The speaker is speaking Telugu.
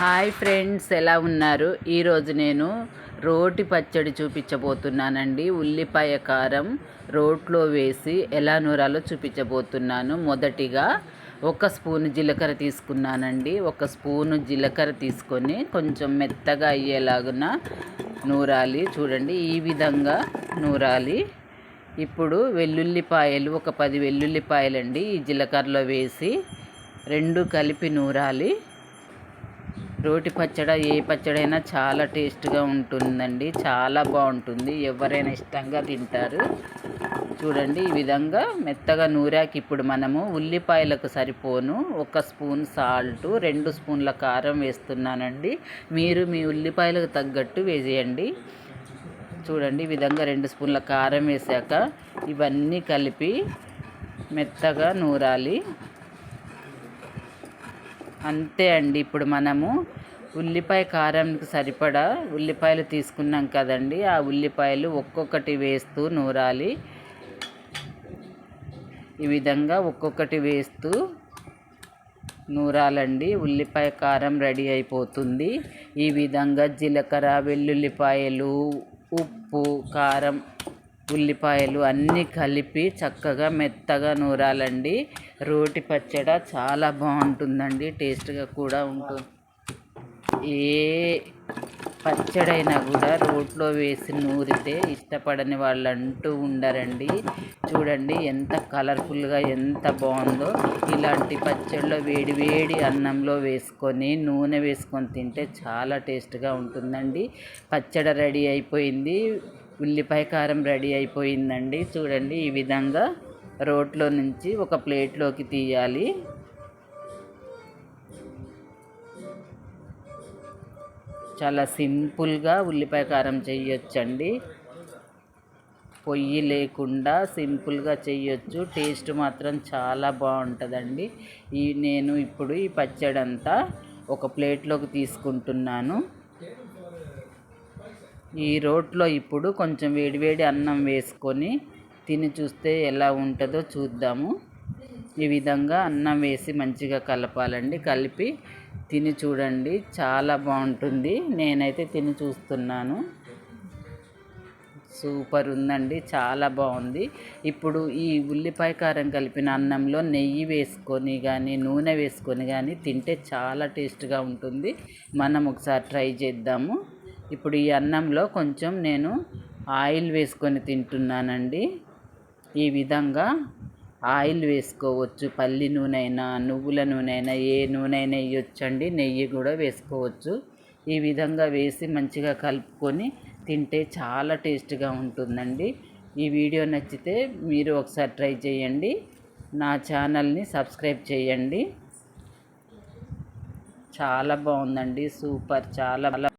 హాయ్ ఫ్రెండ్స్ ఎలా ఉన్నారు? ఈరోజు నేను రోటి పచ్చడి చూపించబోతున్నానండి. ఉల్లిపాయ కారం రోట్లో వేసి ఎలా నూరాలో చూపించబోతున్నాను. మొదటిగా ఒక స్పూన్ జీలకర్ర తీసుకున్నానండి. ఒక స్పూను జీలకర్ర తీసుకొని కొంచెం మెత్తగా అయ్యేలాగున నూరాలి. చూడండి ఈ విధంగా నూరాలి. ఇప్పుడు వెల్లుల్లిపాయలు ఒక పది వెల్లుల్లిపాయలండి ఈ జీలకర్రలో వేసి రెండు కలిపి నూరాలి. రోటి పచ్చడి ఏ పచ్చడైనా చాలా టేస్ట్గా ఉంటుందండి. చాలా బాగుంటుంది. ఎవరైనా ఇష్టంగా తింటారు. చూడండి ఈ విధంగా మెత్తగా నూరాకి ఇప్పుడు మనము ఉల్లిపాయలకు సరిపోను. ఒక స్పూన్ సాల్ట్ రెండు స్పూన్ల కారం వేస్తున్నానండి. మీరు మీ ఉల్లిపాయలకు తగ్గట్టు వేసేయండి. చూడండి ఈ విధంగా రెండు స్పూన్ల కారం వేసాక ఇవన్నీ కలిపి మెత్తగా నూరాలి. అంతే అండి. ఇప్పుడు మనము ఉల్లిపాయ కారంకి సరిపడా ఉల్లిపాయలు తీసుకున్నాం కదండి. ఆ ఉల్లిపాయలు ఒక్కొక్కటి వేస్తూ నూరాలి. ఈ విధంగా ఒక్కొక్కటి వేస్తూ నూరాలండి. ఉల్లిపాయ కారం రెడీ అయిపోతుంది. ఈ విధంగా జీలకర్ర వెల్లుల్లిపాయలు ఉప్పు కారం ఉల్లిపాయలు అన్నీ కలిపి చక్కగా మెత్తగా నూరాలండి. రోటి పచ్చడి చాలా బాగుంటుందండి. టేస్ట్గా కూడా ఉంటుంది ఏ పచ్చడైనా కూడా రోట్లో వేసి నూరితే ఇష్టపడని వాళ్ళు అంటూ ఉండరండి. చూడండి ఎంత కలర్ఫుల్గా ఎంత బాగుందో. ఇలాంటి పచ్చడిలో వేడి వేడి అన్నంలో వేసుకొని నూనె వేసుకొని తింటే చాలా టేస్ట్గా ఉంటుందండి. పచ్చడి రెడీ అయిపోయింది. ఉల్లిపాయ కారం రెడీ అయిపోయిందండి. చూడండి ఈ విధంగా రోట్లో నుంచి ఒక ప్లేట్లోకి తీయాలి. చాలా సింపుల్గా ఉల్లిపాయ కారం చేయొచ్చండి. పొయ్యి లేకుండా సింపుల్గా చేయొచ్చు. టేస్ట్ మాత్రం చాలా బాగుంటుందండి. ఈ నేను ఇప్పుడు ఈ పచ్చడంతా ఒక ప్లేట్లోకి తీసుకుంటున్నాను. ఈ రోట్లో ఇప్పుడు కొంచెం వేడివేడి అన్నం వేసుకొని తిని చూస్తే ఎలా ఉంటుందో చూద్దాము. ఈ విధంగా అన్నం వేసి మంచిగా కలపాలండి. కలిపి తిని చూడండి. చాలా బాగుంటుంది. నేనైతే తిని చూస్తున్నాను. సూపర్ ఉందండి. చాలా బాగుంది. ఇప్పుడు ఈ ఉల్లిపాయ కారం కలిపిన అన్నంలో నెయ్యి వేసుకొని కానీ నూనె వేసుకొని కానీ తింటే చాలా టేస్ట్గా ఉంటుంది. మనం ఒకసారి ట్రై చేద్దాము. ఇప్పుడు ఈ అన్నంలో కొంచెం నేను ఆయిల్ వేసుకొని తింటున్నానండి. ఈ విధంగా ఆయిల్ వేసుకోవచ్చు. పల్లి నూనె అయినా నువ్వుల నూనె అయినా ఏ నూనె అయినా వేయొచ్చండి నెయ్యి కూడా వేసుకోవచ్చు. ఈ విధంగా వేసి మంచిగా కలుపుకొని తింటే చాలా టేస్ట్గా ఉంటుందండి. ఈ వీడియో నచ్చితే మీరు ఒకసారి ట్రై చేయండి. నా ఛానల్ని సబ్స్క్రైబ్ చేయండి. చాలా బాగుందండి. సూపర్. చాలా